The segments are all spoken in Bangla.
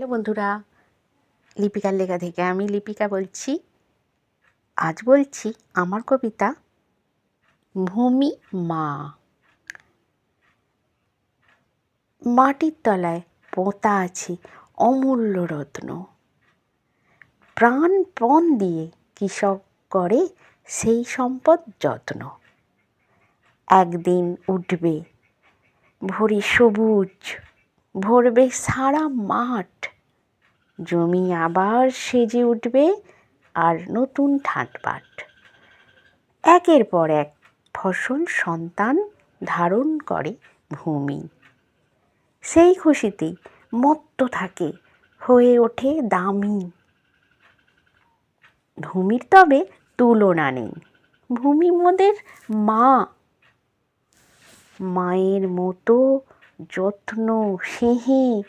হ্যালো বন্ধুরা, লিপিকার লেখা থেকে আমি লিপিকা বলছি। আজ বলছি আমার কবিতা ভূমি মা। মাটির তলায় পোঁতা আছে অমূল্য রত্ন। প্রাণপণ দিয়ে কৃষক করে সেই সম্পদ যত্ন। একদিন উঠবে ভোরে সবুজ, ভরবে সারা মাঠ জমি আবার সেজে উঠবে আর নতুন ঠাটবাট একের পর এক ফসল সন্তান ধারণ করে ভূমি। সেই খুশিতেই মত্ত থাকে, হয়ে ওঠে দামি। ভূমির তবে তুলনা নেই, ভূমি মোদের মা। মায়ের মতো যত্ন স্নেহে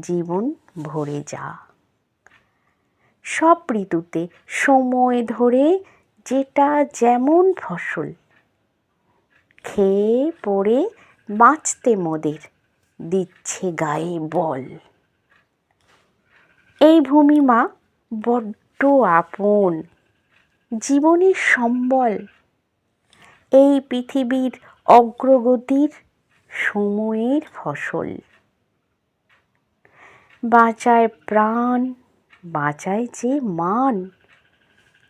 জীবন ভরে যা। সব ঋতুতে সময় ধরে যেটা যেমন ফসল, খেয়ে পড়ে বাঁচতে মোদের, দিচ্ছে গায়ে বল। এই ভূমি মা বড্ড আপন, জীবনের সম্বল। এই পৃথিবীর অগ্রগতির সময়ের ফসল। বাঁচায় প্রাণ, বাঁচায় যে মান।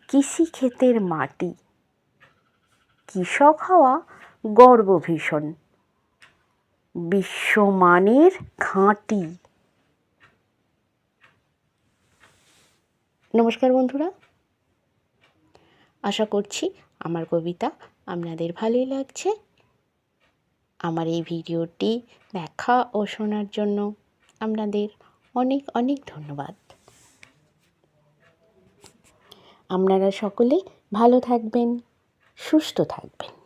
কৃষি ক্ষেতের মাটি। কৃষক হওয়া গর্ব ভীষণ বিশ্বমানের খাঁটি। নমস্কার বন্ধুরা। আশা করছি আমার কবিতা আপনাদের ভালোই লাগছে। আমার এই ভিডিওটি দেখা ও শোনার জন্য আপনাদের অনেক অনেক ধন্যবাদ। আপনারা সকলে ভালো থাকবেন সুস্থ থাকবেন।